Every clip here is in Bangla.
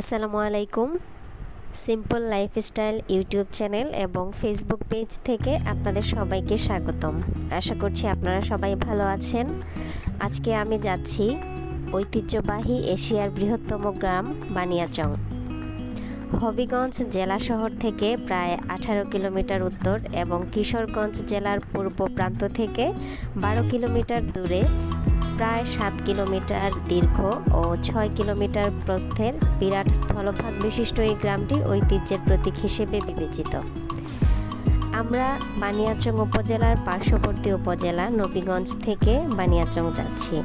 আসসালামু আলাইকুম। সিম্পল লাইফস্টাইল ইউটিউব চ্যানেল এবং ফেসবুক পেজ থেকে আপনাদের সবাইকে স্বাগতম। আশা করছি আপনারা সবাই ভালো আছেন। আজকে আমি যাচ্ছি ঐতিহ্যবাহী এশিয়ার বৃহত্তম গ্রাম বানিয়াচং। হবিগঞ্জ জেলা শহর থেকে প্রায় আঠারো কিলোমিটার উত্তর এবং কিশোরগঞ্জ জেলার পূর্ব প্রান্ত থেকে বারো কিলোমিটার দূরে প্রায় সাত কিলোমিটার দীর্ঘ ও ছয় কিলোমিটার প্রস্থের বিরাট স্থলভাগ বিশিষ্ট এই গ্রামটি ঐতিহ্যের প্রতীক হিসেবে বিবেচিত। আমরা বানিয়াচং উপজেলার পার্শ্ববর্তী উপজেলা নবীগঞ্জ থেকে বানিয়াচং যাচ্ছি।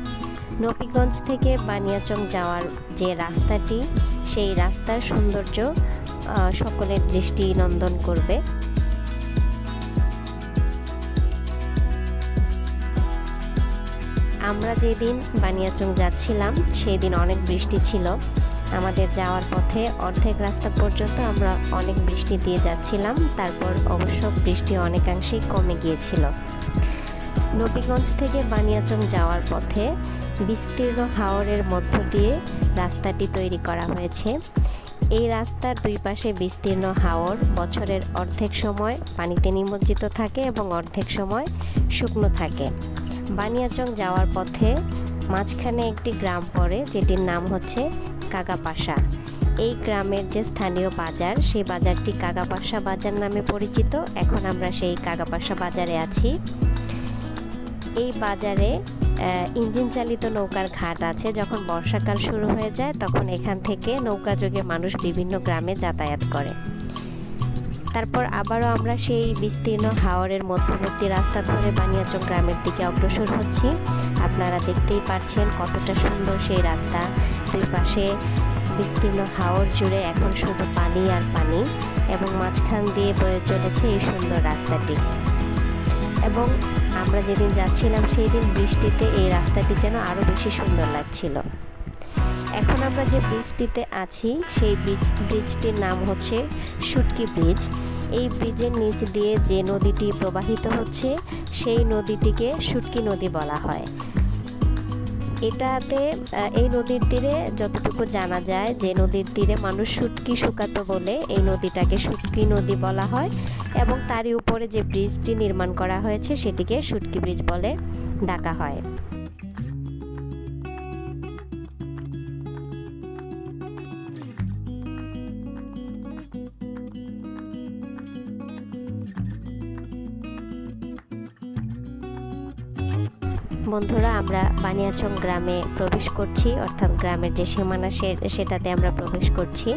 নবীগঞ্জ থেকে বানিয়াচং যাওয়ার যে রাস্তাটি, সেই রাস্তার সৌন্দর্য সকলের দৃষ্টি নন্দন করবে। আমরা যেদিন বানিয়াচং যাচ্ছিলাম সেই দিন অনেক বৃষ্টি ছিল। আমাদের যাওয়ার পথে অর্ধেক রাস্তা পর্যন্ত আমরা অনেক বৃষ্টি দিয়ে যাচ্ছিলাম। তারপর অবশ্য বৃষ্টি অনেকাংশেই কমে গিয়েছিল। নবীগঞ্জ থেকে বানিয়াচং যাওয়ার পথে বিস্তীর্ণ হাওরের মধ্য দিয়ে রাস্তাটি তৈরি করা হয়েছে। এই রাস্তার দুই পাশে বিস্তীর্ণ হাওর বছরের অর্ধেক সময় পানিতে নিমজ্জিত থাকে এবং অর্ধেক সময় শুকনো থাকে। বানিয়াচং যাওয়ার পথে মাঝখানে একটি গ্রাম পড়ে, যেটির নাম হচ্ছে কাগাপাশা। এই গ্রামের যে স্থানীয় বাজার, সেই বাজারটি কাগাপাশা বাজার নামে পরিচিত। এখন আমরা সেই কাগাপাশা বাজারে আছি। এই বাজারে ইঞ্জিন চালিত নৌকার ঘাট আছে। যখন বর্ষাকাল শুরু হয়ে যায়, তখন এখান থেকে নৌকা যোগে মানুষ বিভিন্ন গ্রামে যাতায়াত করে। তারপর আবারও আমরা সেই বিস্তীর্ণ হাওরের মধ্যবর্তী রাস্তা ধরে বানিয়াচং গ্রামের দিকে অগ্রসর হচ্ছি। আপনারা দেখতেই পাচ্ছেন কতটা সুন্দর সেই রাস্তা। দুই পাশে বিস্তীর্ণ হাওর জুড়ে এখন শুধু পানি আর পানি এবং মাঝখান দিয়ে বয়ে চলেছে এই সুন্দর রাস্তাটি। এবং আমরা যেদিন যাচ্ছিলাম সেই দিন বৃষ্টিতে এই রাস্তাটি যেন আরও বেশি সুন্দর লাগছিল। এখন আমরা যে ব্রিজটিতে আছি, সেই ব্রিজ ব্রিজটির নাম হচ্ছে শুটকি ব্রিজ এই ব্রিজের নিচ দিয়ে যে নদীটি প্রবাহিত হচ্ছে, সেই নদীটিকে শুটকি নদী বলা হয়। এটাতে এই নদীর তীরে যতটুকু জানা যায়, যে নদীর তীরে মানুষ শুটকি শুকাতো বলে এই নদীটাকে শুটকি নদী বলা হয় এবং তারই উপরে যে ব্রিজটি নির্মাণ করা হয়েছে, সেটিকে শুটকি ব্রিজ বলে ডাকা হয়। বন্ধুরা, আমরা বানিয়াচং গ্রামে প্রবেশ করছি, অর্থাৎ গ্রামের যে সীমানা সেটাতে আমরা প্রবেশ করছি।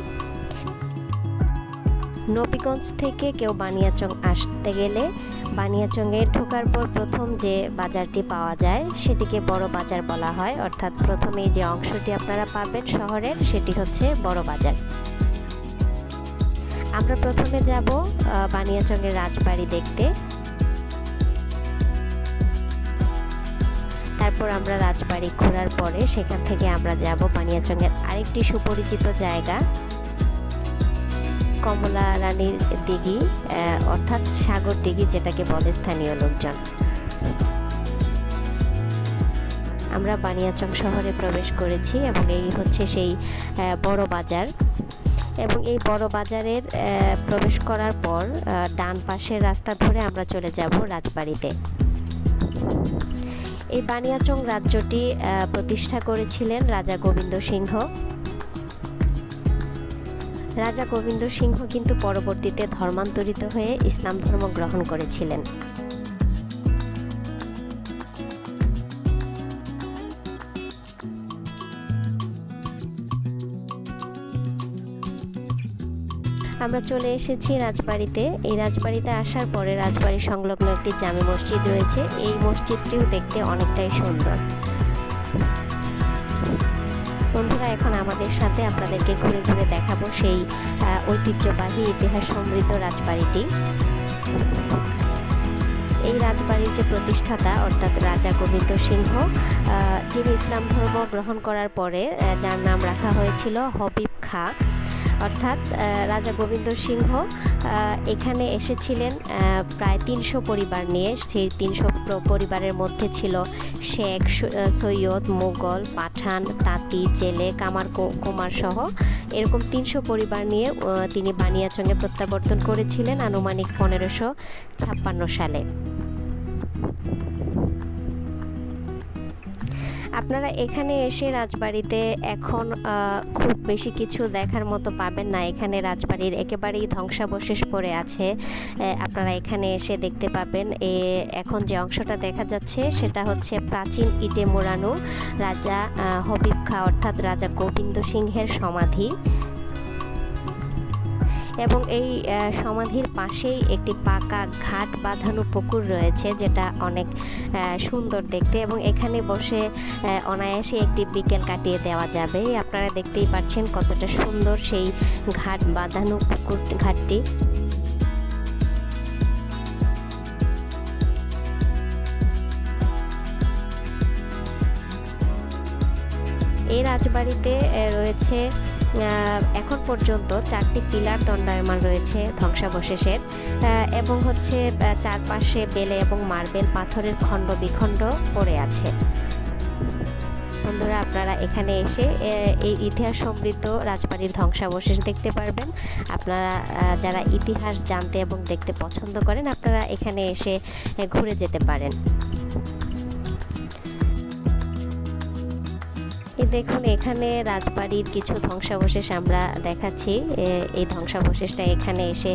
নবীগঞ্জ থেকে কেউ বানিয়াচং আসতে গেলে বানিয়াচংয়ে ঢোকার পর প্রথম যে বাজারটি পাওয়া যায়, সেটিকে বড় বাজার বলা হয়। অর্থাৎ প্রথমে যে অংশটি আপনারা পাবেন শহরের, সেটি হচ্ছে বড় বাজার। আমরা প্রথমে যাব বানিয়াচংয়ের রাজবাড়ি দেখতে। তারপর আমরা রাজবাড়ি ঘোরার পরে সেখান থেকে আমরা যাব বানিয়াচংয়ের আরেকটি সুপরিচিত জায়গা। কমলা রানীর দিঘি অর্থাৎ সাগর দিঘি যেটাকে বলে স্থানীয় লোকজন। আমরা বানিয়াচং শহরে প্রবেশ করেছি এবং এই হচ্ছে সেই বড় বাজার। এবং এই বড় বাজারের প্রবেশ করার পর ডান পাশের রাস্তা ধরে আমরা চলে যাব রাজবাড়িতে। এই বানিয়াচং রাজ্যটি প্রতিষ্ঠা করেছিলেন রাজা গোবিন্দ সিংহ। রাজা গোবিন্দ সিংহ কিন্তু পরবর্তীতে ধর্মান্তরিত হয়ে ইসলাম ধর্ম গ্রহণ করেছিলেন। আমরা চলে এসেছি রাজবাড়িতে। এই রাজবাড়িতে আসার পরে রাজবাড়ি সংলগ্ন একটি জামে মসজিদ রয়েছে। এই মসজিদটিও দেখতে অনেকটাই সুন্দর। বন্ধুরা, এখন আমাদের সাথে আপনাদেরকে ঘুরে ঘুরে দেখাবো সেই ঐতিহ্যবাহী, ইতিহাস সমৃদ্ধ রাজবাড়িটি। এই রাজবাড়ির যে প্রতিষ্ঠাতা, অর্থাৎ রাজা গোবিন্দ সিংহ যিনি ইসলাম ধর্ম গ্রহণ করার পরে যার নাম রাখা হয়েছিল হবিব খা। অর্থাৎ রাজা গোবিন্দ সিংহ এখানে এসেছিলেন প্রায় তিনশো পরিবার নিয়ে। সেই তিনশো পরিবারের মধ্যে ছিল শেখ সৈয়দ মুঘল পাঠান, তাঁতি, জেলে, কামার কুমার সহ এরকম তিনশো পরিবার নিয়ে তিনি বানিয়াচংয়ে প্রত্যাবর্তন করেছিলেন আনুমানিক পনেরোশো ছাপ্পান্ন সালে। আপনারা এখানে এসে রাজবাড়িতে এখন খুব বেশি কিছু দেখার মতো পাবেন না। এখানে রাজবাড়ির একেবারেই ধ্বংসাবশেষ পড়ে আছে। আপনারা এখানে এসে দেখতে পাবেন। এ, এখন যে অংশটা দেখা যাচ্ছে সেটা হচ্ছে প্রাচীন ইটে মোড়ানো রাজা হবিব খা অর্থাৎ রাজা গোবিন্দ সিংহের সমাধি। এবং এই সমাধির পাশেই একটি পাকা ঘাট বাঁধানো পুকুর রয়েছে, যেটা অনেক সুন্দর দেখতে এবং এখানে বসে অনায়াসে একটি বিকেল কাটিয়ে দেওয়া যাবে। আপনারা দেখতেই পাচ্ছেন কতটা সুন্দর সেই ঘাট বাঁধানো পুকুর, ঘাটটি। এই রাজবাড়িতে রয়েছে এখন পর্যন্ত চারটি পিলার দণ্ডায়মান রয়েছে ধ্বংসাবশেষের এবং হচ্ছে চারপাশে বেলে এবং মার্বেল পাথরের খণ্ড বিখণ্ড পড়ে আছে। বন্ধুরা, আপনারা এখানে এসে এই ইতিহাস সমৃদ্ধ রাজবাড়ির ধ্বংসাবশেষ দেখতে পারবেন। আপনারা যারা ইতিহাস জানতে এবং দেখতে পছন্দ করেন, আপনারা এখানে এসে ঘুরে যেতে পারেন। দেখুন, এখানে রাজবাড়ির কিছু ধ্বংসাবশেষ আমরা দেখাচ্ছি। এই ধ্বংসাবশেষটা এখানে এসে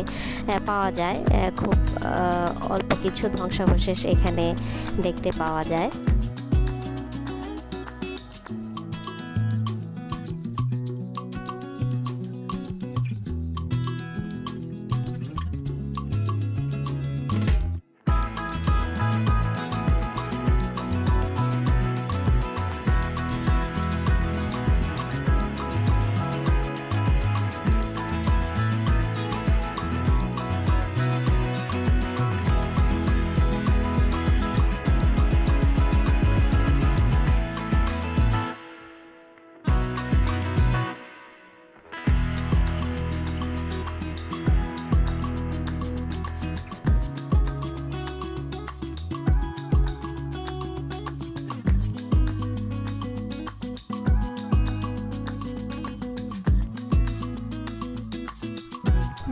পাওয়া যায়। খুব অল্প কিছু ধ্বংসাবশেষ এখানে দেখতে পাওয়া যায়।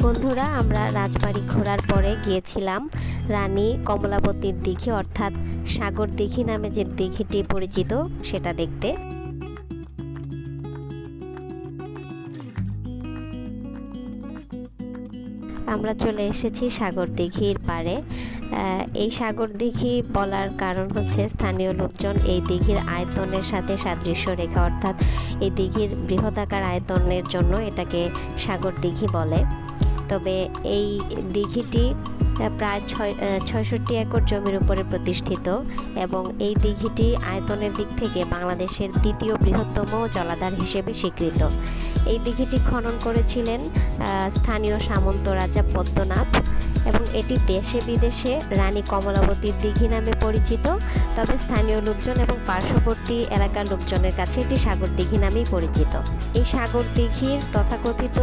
বন্ধুরা, আমরা রাজবাড়ি ঘোরার পরে গিয়েছিলাম রানী কমলাবতীর দিঘি, অর্থাৎ সাগর দিঘি নামে যে দিঘিটি পরিচিত, সেটা দেখতে। আমরা চলে এসেছি সাগর দিঘির পাড়ে। এই সাগর দিঘি বলার কারণ হচ্ছে স্থানীয় লোকজন এই দিঘির আয়তনের সাথে সাদৃশ্য রেখা, অর্থাৎ এই দিঘির বৃহদাকার আয়তনের জন্য এটাকে সাগর দিঘি বলে। তবে এই দিঘিটি প্রায় ছয় ছয়ষট্টি একর জমির উপরে প্রতিষ্ঠিত এবং এই দিঘিটি আয়তনের দিক থেকে বাংলাদেশের দ্বিতীয় বৃহত্তম জলাধার হিসেবে স্বীকৃত। এই দিঘিটি খনন করেছিলেন স্থানীয় সামন্ত রাজা পদ্মনাভ এবং এটি দেশে বিদেশে রানী কমলাবতীর দিঘি নামে পরিচিত। তবে স্থানীয় লোকজন এবং পার্শ্ববর্তী এলাকার লোকজনের কাছে এটি সাগর দিঘি নামেই পরিচিত। এই সাগর দিঘির তথাকথিত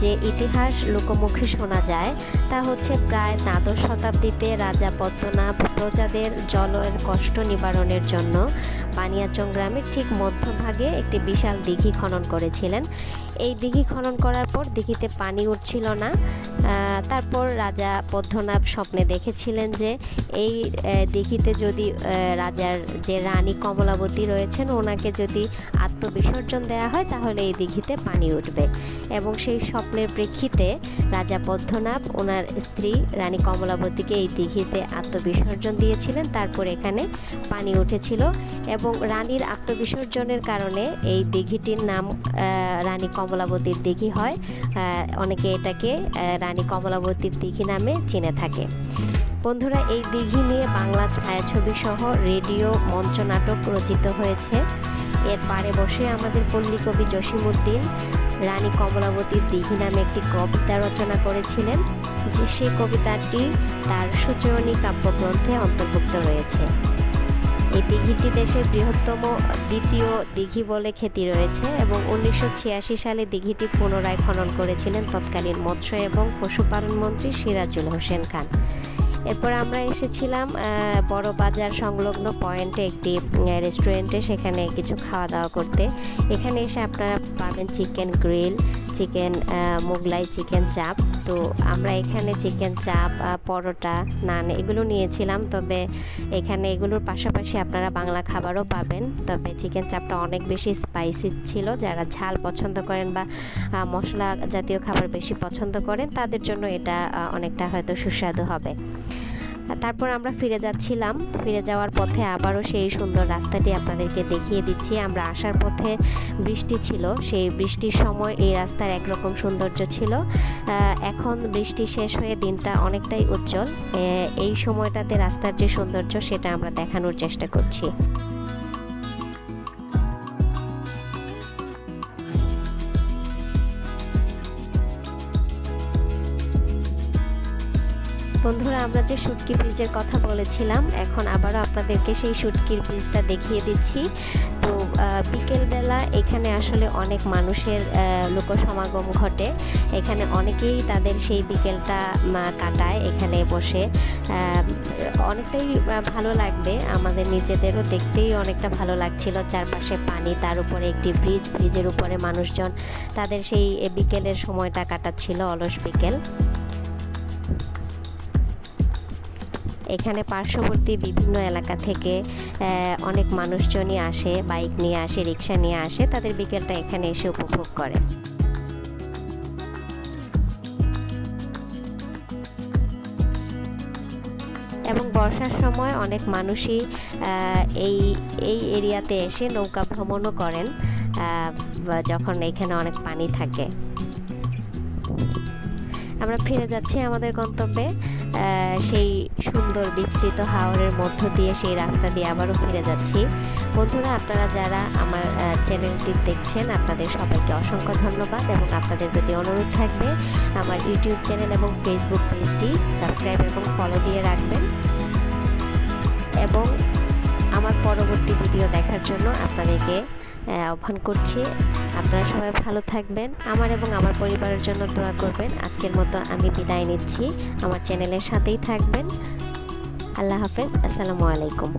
যে ইতিহাস লোকমুখে শোনা যায়, তা হচ্ছে প্রায় দ্বাদশ শতাব্দীতে রাজা পদ্মনাভ প্রজাদের জলের কষ্ট নিবারণের জন্য বানিয়াচং গ্রামের ঠিক মধ্যভাগে একটি বিশাল দিঘি খনন করেছিলেন। এই দিঘি খনন করার পর দিঘিতে পানি উঠছিল না। তারপর রাজা পদ্মনাভ স্বপ্নে দেখেছিলেন যে এই দিঘিতে যদি রাজার যে রানী কমলাবতী রয়েছেন, ওনাকে যদি আত্মবিসর্জন দেওয়া হয়, তাহলে এই দিঘিতে পানি উঠবে। এবং সেই স্বপ্নের প্রেক্ষিতে রাজা পদ্মনাভ ওনার স্ত্রী রানী কমলাবতীকে এই দিঘিতে আত্মবিসর্জন দিয়েছিলেন। তারপর এখানে পানি উঠেছিল এবং রানীর আত্মবিসর্জনের কারণে এই দিঘিটির নাম রানী কমলাবতীর দিঘি হয়। অনেকে এটাকে রানী কমলাবতীর দিঘি নামে চিনে থাকে। বন্ধুরা, এই দিঘি নিয়ে বাংলা ছায়াছবি সহ রেডিও, মঞ্চনাটক রচিত হয়েছে। এর পারে বসে আমাদের পল্লী কবি জসিমুদ্দিন রানী কমলাবতীর দিঘি নামে একটি কবিতা রচনা করেছিলেন, যে সেই কবিতাটি তার সুচয়নী কাব্যগ্রন্থে অন্তর্ভুক্ত রয়েছে। এই দিঘিটি দেশের বৃহত্তম দ্বিতীয় দিঘি বলে খ্যাতি রয়েছে এবং উনিশশো ছিয়াশি সালে দিঘিটি পুনরায় খনন করেছিলেন তৎকালীন মৎস্য এবং পশুপালন মন্ত্রী সিরাজুল হোসেন খান। এরপর আমরা এসেছিলাম বড় বাজার সংলগ্ন পয়েন্টে একটি রেস্টুরেন্টে সেখানে কিছু খাওয়া দাওয়া করতে। এখানে এসে আপনারা পাবেন chicken grill chicken Mughlai chicken chaap তো আমরা এখানে চিকেন চাপ পরোটা, নান এগুলো নিয়েছিলাম। তবে এখানে এগুলোর পাশাপাশি আপনারা বাংলা খাবারও পাবেন। তবে চিকেন চাপটা অনেক বেশি স্পাইসি ছিল। যারা ঝাল পছন্দ করেন বা মশলা জাতীয় খাবার বেশি পছন্দ করেন, তাদের জন্য এটা অনেকটা হয়তো সুস্বাদু হবে। তারপর আমরা ফিরে যাচ্ছিলাম। ফিরে যাওয়ার পথে আবারও সেই সুন্দর রাস্তাটি আপনাদেরকে দেখিয়ে দিচ্ছি। আমরা আসার পথে বৃষ্টি ছিল। সেই বৃষ্টির সময় এই রাস্তার একরকম সৌন্দর্য ছিল। এখন বৃষ্টি শেষ হয়ে দিনটা অনেকটাই উজ্জ্বল। এই সময়টাতে রাস্তার যে সৌন্দর্য, সেটা আমরা দেখানোর চেষ্টা করছি। বন্ধুরা, আমরা যে শুটকি ব্রিজের কথা বলেছিলাম, এখন আবারও আপনাদেরকে সেই শুটকির ব্রিজটা দেখিয়ে দিচ্ছি। তো বিকেলবেলা এখানে আসলে অনেক মানুষের লোকসমাগম ঘটে। এখানে অনেকেই তাদের সেই বিকেলটা কাটায় এখানে বসে। অনেকটাই ভালো লাগবে। আমাদের নিজেদেরও দেখতেই অনেকটা ভালো লাগছিল। চারপাশে পানি, তার উপরে একটি ব্রিজ ব্রিজের উপরে মানুষজন তাদের সেই বিকেলের সময়টা কাটাচ্ছিল, অলস বিকেল। এখানে পার্শ্ববর্তী বিভিন্ন এলাকা থেকে অনেক মানুষজনই আসে, বাইক নিয়ে আসে, রিক্সা নিয়ে আসে, তাদের বিকেলটা এখানে এসে উপভোগ করে। এবং বর্ষার সময় অনেক মানুষই এই এই এরিয়াতে এসে নৌকা ভ্রমণও করেন যখন এখানে অনেক পানি থাকে। আমরা ফিরে যাচ্ছি আমাদের গন্তব্যে। সেই সুন্দর বিস্তৃত হাওরের মধ্য দিয়ে সেই রাস্তা দিয়ে আবারও ফিরে যাচ্ছি। বন্ধুরা, আপনারা যারা আমার চ্যানেলটি দেখছেন, আপনাদের সবাইকে অসংখ্য ধন্যবাদ এবং আপনাদের প্রতি অনুরোধ থাকবে আমার ইউটিউব চ্যানেল এবং ফেসবুক পেজটি সাবস্ক্রাইব এবং ফলো দিয়ে রাখবেন। এবং আমার পরবর্তী ভিডিও দেখার জন্য আপনাদেরকে আহ্বান করছি। আপনারা সবাই ভালো থাকবেন। আমার এবং আমার পরিবারের জন্য দোয়া করবেন। আজকের মতো আমি বিদায় নিচ্ছি। আমার চ্যানেলের সাথেই থাকবেন। আল্লাহ হাফেজ। আসসালামু আলাইকুম।